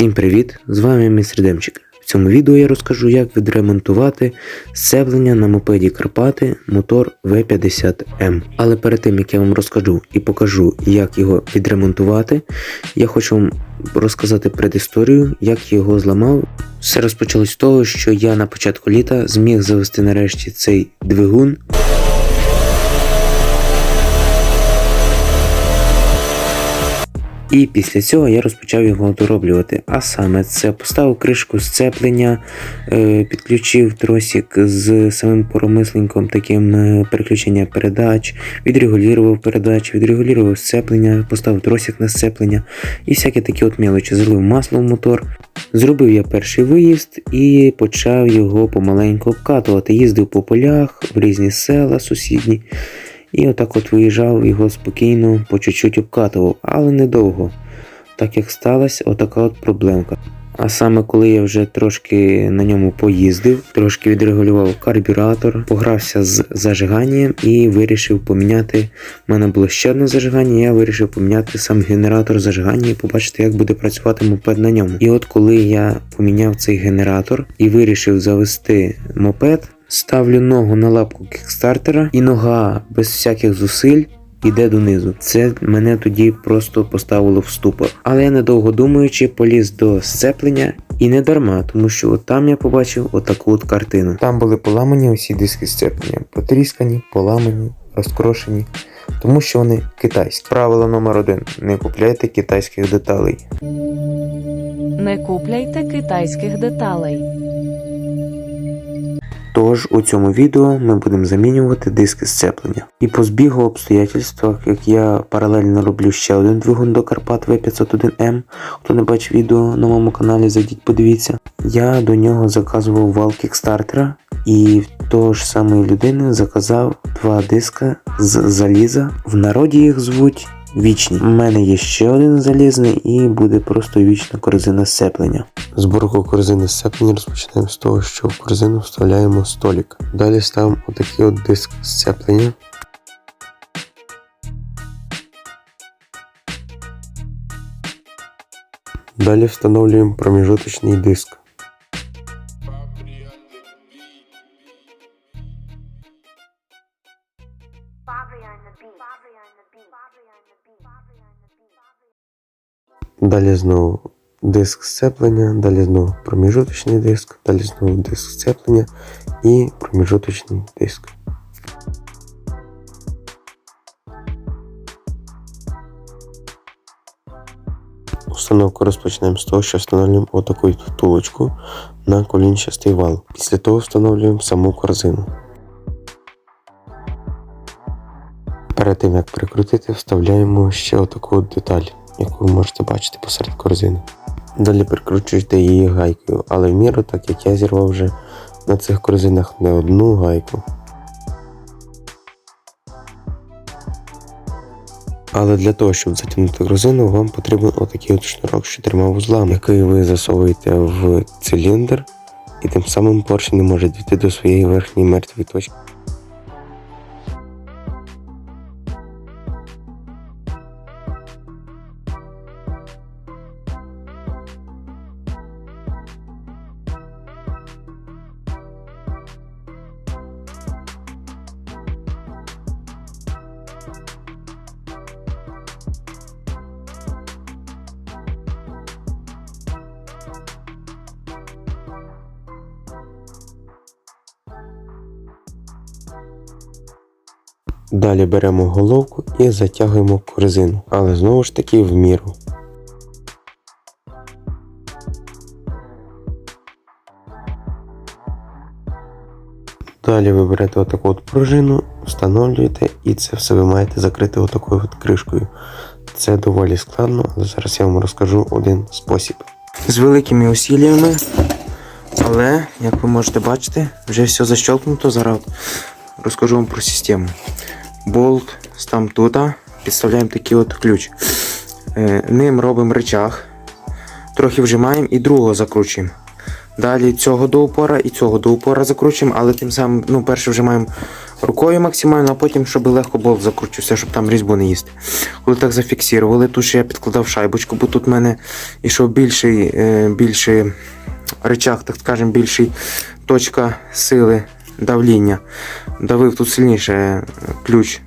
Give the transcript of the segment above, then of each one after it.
Всім привіт! З вами містер Демчик. В цьому відео я розкажу, як відремонтувати сцеплення на мопеді Карпати мотор V50M. Але перед тим як я вам розкажу і покажу, як його відремонтувати, я хочу вам розказати предісторію, як я його зламав. Все розпочалось з того, що я на початку літа зміг завести нарешті цей двигун І після цього я розпочав його дороблювати. А саме це поставив кришку сцеплення, е, підключив тросик з самим поромисленьком таким е, переключення передач, відрегулював передачі, відрегулював сцеплення, поставив тросик на сцеплення і всякі такі от мелочі. Залив масло в мотор. Зробив я перший виїзд і почав його помаленьку обкатувати. Їздив по полях в різні села сусідні. І отак от виїжджав його спокійно, по чуть-чуть обкатував, але недовго. Так як сталася отака от проблемка. А саме коли я вже трошки на ньому поїздив, трошки відрегулював карбюратор, погрався з зажиганням і вирішив поміняти. У мене було ще одне зажигання, я вирішив поміняти сам генератор зажигання і побачити, як буде працювати мопед на ньому. І от коли я поміняв цей генератор і вирішив завести мопед, ставлю ногу на лапку кікстартера, і нога без всяких зусиль іде донизу. Це мене тоді просто поставило в ступор. Але я недовго думаючи, поліз до сцеплення і не дарма, тому що от там я побачив отаку от картину. Там були поламані усі диски сцеплення, потріскані, поламані, розкрошені. Тому що вони китайські. Правило номер один: не купляйте китайських деталей. Не купляйте китайських деталей. Тож у цьому відео ми будемо замінювати диски сцеплення. І по збігу обстоятельствах, як я паралельно роблю ще один двигун до Карпат V501M, хто не бачив відео на моєму каналі, зайдіть, подивіться. Я до нього заказував вал кікстартера і в того ж самої людини заказав два диска з заліза. В народі їх звуть вічні. У мене є ще один залізний і буде просто вічна корзина сцеплення. Зборку корзини сцеплення розпочинаємо з того, що в корзину вставляємо столик. Далі ставимо отакий от диск сцеплення. Далі встановлюємо проміжуточний диск. Bobby on the beat. Bobby on the beat. Bobby on the beat. Далі знову диск сцеплення, далі знову проміжуточний диск, далі знову диск сцеплення і проміжуточний диск. Установку розпочнемо з того, що встановлюємо отаку втулочку на колінчастий вал. Після того встановлюємо саму корзину. Перед тим як прикрутити, вставляємо ще отаку деталь, яку ви можете бачити посеред корзини. Далі прикручуєте її гайкою, але в міру, так як я зірвав вже на цих корзинах не одну гайку. Але для того, щоб затягнути корзину, вам потрібен отакий от шнурок з чотирма вузлами, який ви засовуєте в циліндр, і тим самим поршень не може дійти до своєї верхньої мертвої точки. Далі беремо головку і затягуємо корзину, але знову ж таки в міру. Далі ви берете отаку от пружину, встановлюєте і це все ви маєте закрити отакою от кришкою. Це доволі складно, але зараз я вам розкажу один спосіб. З великими усіллями, але, як ви можете бачити, вже все защелкнуто. Зараз розкажу вам про систему. Болт тут, підставляємо такий от ключ. Е, Ним робимо речах, трохи вжимаємо і другого закручуємо. Далі цього до упора і цього до упора закручуємо, але тим самим, ну, перше вже маємо рукою максимально, а потім, щоб легко болт закручувався, щоб там різьбу не їсти. Коли так зафіксували, тут ще я підкладав шайбочку, бо тут в мене ішов більший, е, більший речах, так скажемо, більший точка сили давління. Давив тут сильніше е, ключ,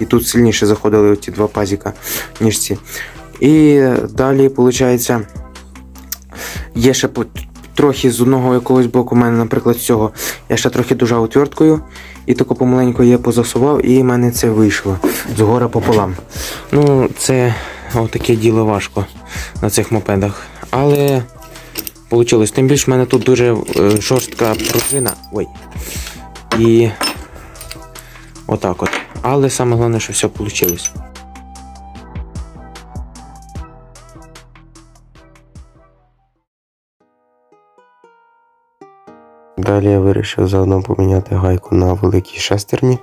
і тут сильніше заходили ці два пазіка, ніж ці. І далі, виходить, є ще трохи з одного якогось боку, у мене, наприклад, цього, я ще трохи дужав отверткою, і тако помаленьку я позасував, і в мене це вийшло згора пополам. Ну, це отаке діло важко на цих мопедах. Але вийшло. Тим більше в мене тут дуже е, жорстка пружина. Ой. І отак от. Але саме головне, що все вийшло. Далі я вирішив заодно поміняти гайку на великій шестерні.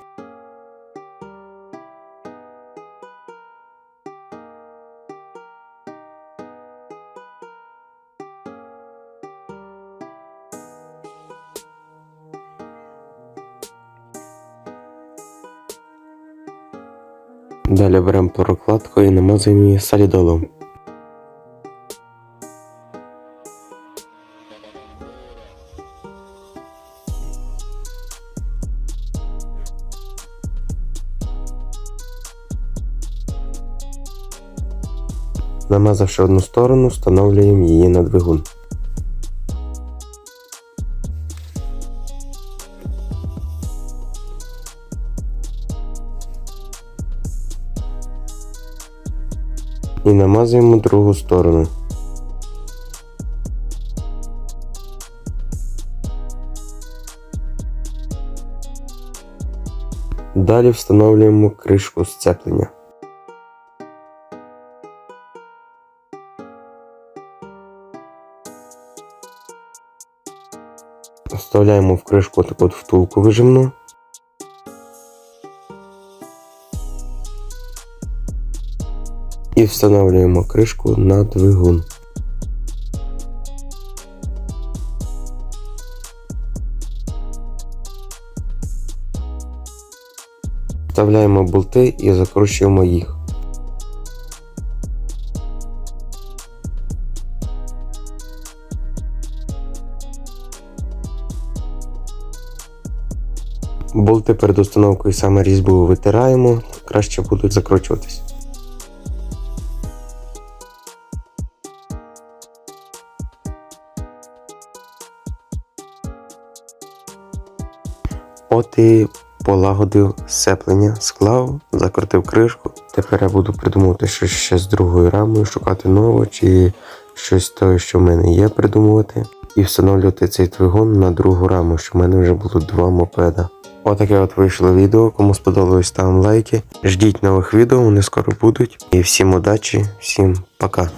Далі беремо прокладку і намазуємо її солідолом. Намазавши одну сторону, встановлюємо її на двигун. І намазуємо другу сторону. Далі встановлюємо кришку сцеплення. Вставляємо в кришку так от втулку вижимну. І встановлюємо кришку на двигун. Вставляємо болти і закручуємо їх. Болти перед установкою саме різьбу витираємо, краще будуть закручуватись. От і полагодив сцеплення, склав, закрутив кришку. Тепер я буду придумувати щось ще з другою рамою, шукати нову чи щось того, що в мене є, придумувати. І встановлювати цей двигун на другу раму, щоб в мене вже було два мопеда. Отаке от вийшло відео. Кому сподобалось, ставимо лайки. Ждіть нових відео, вони скоро будуть. І всім удачі, всім пока.